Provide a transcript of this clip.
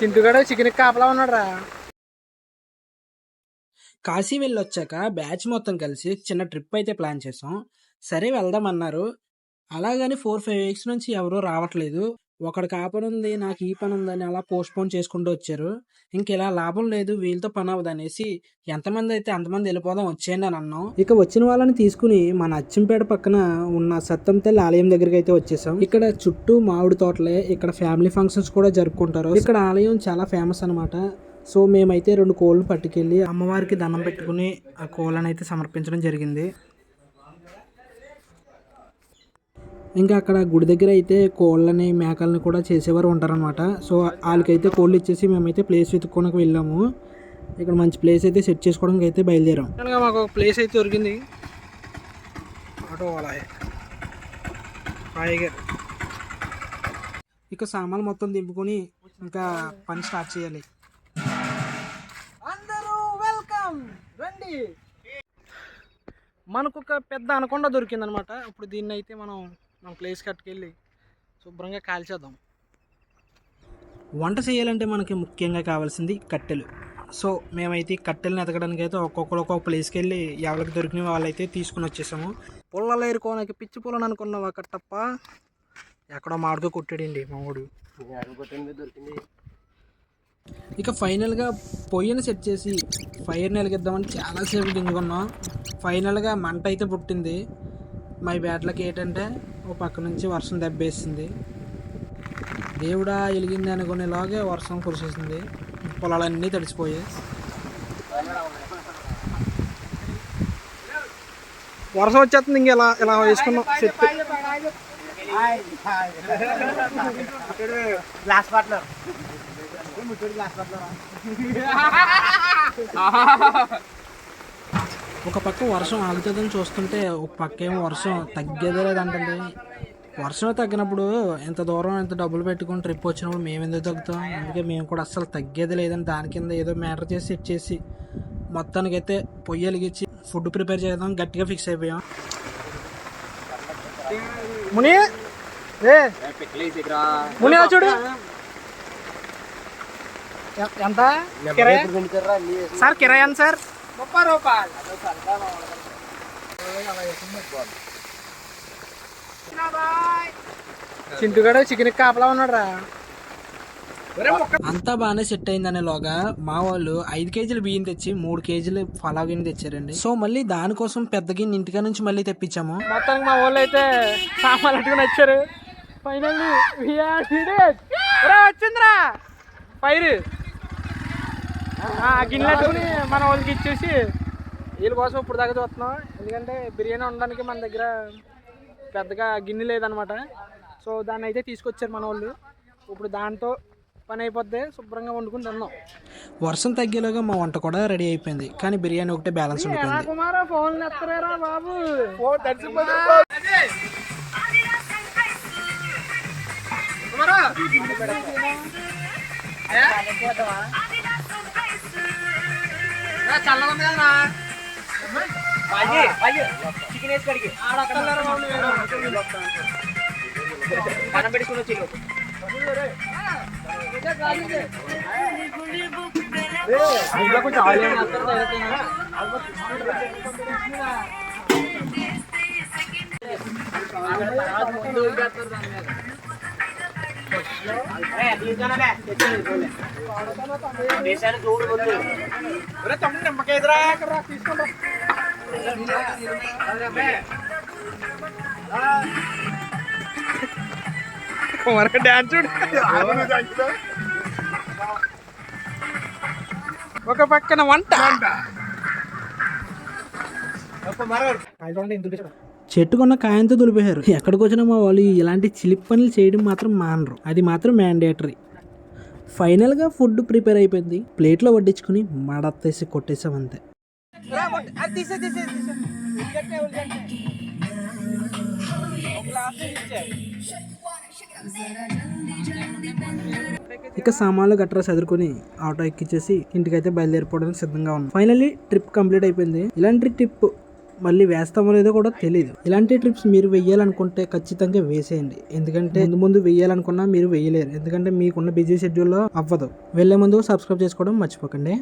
చింటుగాడు chicken కాపలా ఉన్నాడు రా కాశీ వెళ్ళొచ్చాక బ్యాచ్ మొత్తం కలిసి చిన్న ట్రిప్ అయితే ప్లాన్ చేసాం సరే వెళ్దాం అన్నారు అలాగని ఫోర్ ఫైవ్ వీక్స్ నుంచి ఎవరూ రావట్లేదు. ఒకడికి ఆ పని ఉంది నాకు ఈ పని ఉందని అలా పోస్ట్ పోన్ చేసుకుంటూ వచ్చారు. ఇంక ఇలా లాభం లేదు వీళ్ళతో పని అవ్వదు అనేసి ఎంతమంది అయితే అంతమంది వెళ్ళిపోదాం వచ్చేయండి అని అన్నాం. ఇక వచ్చిన వాళ్ళని తీసుకుని మన అచ్చంపేట పక్కన ఉన్న సత్తం తల్లి ఆలయం దగ్గరికి అయితే వచ్చేసాం. ఇక్కడ చుట్టూ మామిడి తోటలే ఇక్కడ ఫ్యామిలీ ఫంక్షన్స్ కూడా జరుపుకుంటారు. ఇక్కడ ఆలయం చాలా ఫేమస్ అన్నమాట. సో మేమైతే రెండు కోళ్ళు పట్టుకెళ్ళి అమ్మవారికి దండం పెట్టుకుని ఆ కోళ్ళని అయితే సమర్పించడం జరిగింది. ఇంకా అక్కడ గుడి దగ్గర అయితే కోళ్ళని మేకల్ని కూడా చేసేవారు ఉంటారనమాట సో వాళ్ళకైతే కోళ్ళు ఇచ్చేసి మేమైతే ప్లేస్ వెతుక్కోడానికి వెళ్ళాము. ఇక్కడ మంచి ప్లేస్ అయితే సెట్ చేసుకోవడానికి అయితే బయలుదేరాం. మాకు ఒక ప్లేస్ అయితే దొరికింది. ఆటో వాళ్ళ హాయిగా ఇక సామాన్లు మొత్తం దింపుకొని ఇంకా పని స్టార్ట్ చేయాలి. అందరూ వెల్కమ్ రండి. మనకు ఒక పెద్ద అనకొండ దొరికిందనమాట ఇప్పుడు దీన్ని అయితే మనం మన ప్లేస్ కట్టుకెళ్ళి శుభ్రంగా కాల్చేద్దాం. వంట చేయాలంటే మనకి ముఖ్యంగా కావాల్సింది కట్టెలు. సో మేమైతే కట్టెలను ఎతకడానికి అయితే ఒక్కొక్కరు ఒక్కొక్క ప్లేస్కి వెళ్ళి ఎవరికి దొరికిన వాళ్ళైతే తీసుకుని వచ్చేసాము. పుల్లలు ఏరుకోనకి పిచ్చి పుల్లని అక్కడ తప్ప ఎక్కడో మామిడితో కొట్టాడండి మామిడు. ఇక ఫైనల్గా పొయ్యిని సెట్ చేసి ఫైర్ వెలిగిద్దామని చాలాసేపు గింజుకున్నాం. ఫైనల్గా మంట అయితే పుట్టింది. మా బ్యాట్లకి ఏంటంటే ఓ పక్క నుంచి వర్షం దెబ్బేసింది. దేవుడా వెలిగింది అనుకునేలాగే వర్షం కురిసేసింది. పొలాలన్నీ తడిసిపోయాయి. వర్షం వచ్చేస్తుంది ఇంక ఇలా ఇలా వేసుకున్నాం. సెట్ గ్లాస్ పార్ట్నర్ ఒక పక్క వర్షం ఆగుతుందని చూస్తుంటే ఒక పక్క ఏమో వర్షం తగ్గేదే లేదంటండి. వర్షం తగ్గినప్పుడు ఎంత దూరం ఎంత డబ్బులు పెట్టుకుని ట్రిప్ వచ్చినప్పుడు మేము ఎందుకు తగ్గుతాం? అందుకే మేము కూడా అస్సలు తగ్గేది లేదని దాని కింద ఏదో మ్యాటర్ చేసి సెట్ చేసి మొత్తానికైతే పొయ్యి వెలిగించి ఫుడ్ ప్రిపేర్ చేద్దాం గట్టిగా ఫిక్స్ అయిపోయాం. ముని! ముని చూడు. ఎంత సార్ కిరాయన్ సార్? ముప్పై రూపాయలు. చింటుగాడు చికెన్ కాపలా ఉన్నాడు రా అంతా బాగానే సెట్ అయిందనేలోగా మా వాళ్ళు ఐదు కేజీలు బియ్యం తెచ్చి మూడు కేజీలు ఫలా గిన్నె తెచ్చారండి. సో మళ్ళీ దానికోసం పెద్ద గిన్నె ఇంటికా నుంచి మళ్ళీ తెప్పించాము. మొత్తానికి మా వాళ్ళు అయితే సామాన్లు అట్టుకుని వచ్చారు. ఫైనల్లీ వచ్చిందిరా. ఫైర్ గిన్నె అట్టుకుని మన వాళ్ళకి ఇచ్చేసి వీళ్ళ కోసం ఇప్పుడు దాకా చూస్తున్నాం. ఎందుకంటే బిర్యానీ ఉండడానికి మన దగ్గర పెద్దగా గిన్నె లేదనమాట సో దాన్ని అయితే తీసుకొచ్చారు మన వాళ్ళు. ఇప్పుడు దాంతో పని అయిపోద్ది శుభ్రంగా వండుకుని తిన్నాం వర్షం తగ్గేలాగా మా వంట కూడా రెడీ అయిపోయింది. కానీ బిర్యానీ ఒకటే బ్యాలెన్స్ ఉండిపోయింది. కుమార ఫోన్ ఎత్తరేరా బాబు? చికెన్ వేసి కడిగి మనం పెట్టుకుని వచ్చి చూడు ముందు తమ్ముడు నిమ్మకాయ ఎదురా తీసుకోండి కుమార్ డాన్స్ చూడు ఒక పక్కన వంట చెట్టుకున్న కాయంతో దులిపేశారు. ఎక్కడికి వచ్చినా మా వాళ్ళు ఇలాంటి చిలిపి పనులు చేయడం మాత్రం మానరు. అది మాత్రం మ్యాండేటరీ. ఫైనల్గా ఫుడ్ ప్రిపేర్ అయిపోయింది. ప్లేట్లో వడ్డించుకుని మడతేసి కొట్టేసాం అంతే. ఇక సామాన్లు గట్రా చదువుకొని ఆటో ఎక్కించేసి ఇంటికైతే బయలుదేరిపోవడానికి సిద్ధంగా ఉన్నాం. ఫైనల్లీ ట్రిప్ కంప్లీట్ అయిపోయింది. ఇలాంటి ట్రిప్ మళ్ళీ వేస్తామో లేదో కూడా తెలియదు ఇలాంటి ట్రిప్స్ మీరు వెయ్యాలనుకుంటే ఖచ్చితంగా వేసేయండి. ఎందుకంటే ముందు ముందు వెయ్యాలనుకున్నా మీరు వెయ్యలేరు. ఎందుకంటే మీకున్న బిజీ షెడ్యూల్లో అవ్వదు. వెళ్ళే ముందు సబ్స్క్రైబ్ చేసుకోవడం మర్చిపోకండి.